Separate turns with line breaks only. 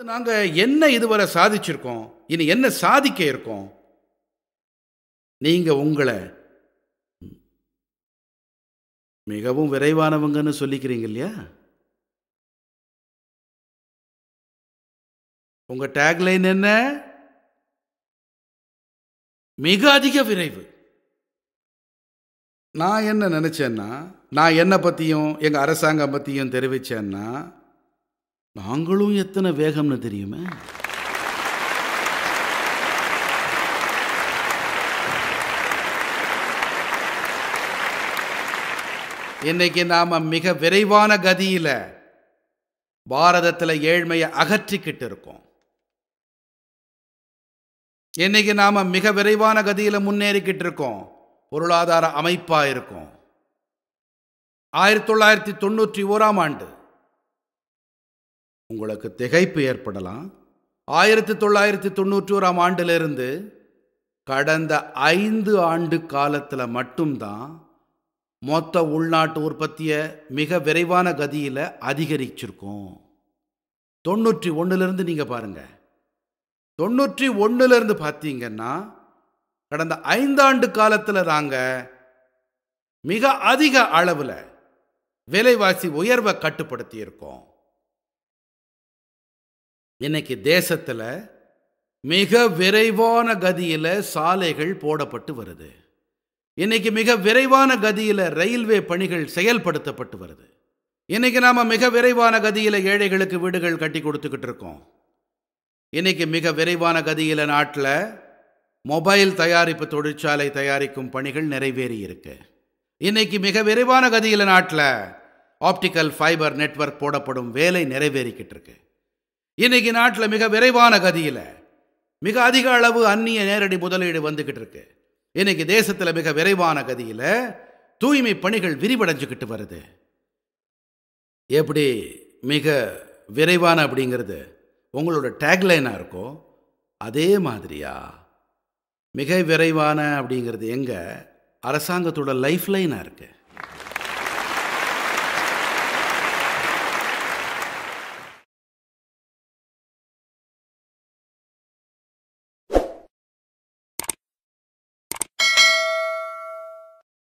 நாங்கள் என்ன இதுவரை சாதிச்சிருக்கோம்? இனி என்ன சாதிக்க இருக்கோம்? நீங்கள் உங்களை மிகவும் விரைவானவங்கன்னு சொல்லிக்கிறீங்க இல்லையா? உங்க டேக்லைன் என்ன? மிக அதிக விரைவு. நான் என்ன நினைச்சேன்னா நான் என்னை பற்றியும் எங்கள் அரசாங்கம் பற்றியும் தெரிவிச்சேன்னா நாங்களும் எத்தனை வேகம்னு தெரியுமே? இன்னைக்கு நாம மிக விரைவான கதியில பாரதத்தில் ஏழ்மையை அகற்றிக்கிட்டு இருக்கோம். இன்னைக்கு நாம மிக விரைவான கதியில முன்னேறிக்கிட்டு இருக்கோம். பொருளாதார அமைப்பா இருக்கும். ஆயிரத்தி தொள்ளாயிரத்தி தொண்ணூற்றி ஓராம் ஆண்டு உங்களுக்கு திகைப்பு ஏற்படலாம். ஆயிரத்தி தொள்ளாயிரத்தி தொண்ணூற்றி ஓராம் ஆண்டிலிருந்து கடந்த ஐந்து ஆண்டு காலத்தில் மட்டும்தான் மொத்த உள்நாட்டு உற்பத்தியை மிக விரைவான கதியில் அதிகரிச்சிருக்கோம். தொண்ணூற்றி ஒன்றுலேருந்து நீங்கள் பாருங்கள் தொண்ணூற்றி ஒன்றுலேருந்து பார்த்தீங்கன்னா கடந்த ஐந்தாண்டு காலத்தில் நாங்கள் மிக அதிக அளவில் விலைவாசி உயர்வை கட்டுப்படுத்தியிருக்கோம். இன்னைக்கு தேசத்தில் மிக விரைவான கதியில் சாலைகள் போடப்பட்டு வருது. இன்னைக்கு மிக விரைவான கதியில் ரயில்வே பணிகள் செயல்படுத்தப்பட்டு வருது. இன்னைக்கு நாம் மிக விரைவான கதியில் ஏழைகளுக்கு வீடுகள் கட்டி கொடுத்துக்கிட்டு இருக்கோம். இன்னைக்கு மிக விரைவான கதியில் நாட்டில் மொபைல் தயாரிப்பு தொழிற்சாலை தயாரிக்கும் பணிகள் நிறைவேறி இருக்கு. இன்னைக்கு மிக விரைவான கதியில் நாட்டில் ஆப்டிக்கல் ஃபைபர் நெட்வொர்க் போடப்படும் வேலை நிறைவேறிக்கிட்டு இருக்கு. இன்னைக்கு நாட்டில் மிக விரைவான கதியில் மிக அதிக அளவு அந்நிய நேரடி முதலீடு வந்துக்கிட்டு இருக்கு. இன்னைக்கு தேசத்தில் மிக விரைவான கதியில் தூய்மை பணிகள் விரிவடைஞ்சுக்கிட்டு வருது. எப்படி மிக விரைவான அப்படிங்கிறது உங்களோட டேக்லைனாக இருக்கோ அதே மாதிரியா? மிக விரைவான அப்படிங்கிறது எங்கே? அரசாங்கத்தோட லைஃப் லைனாக இருக்குது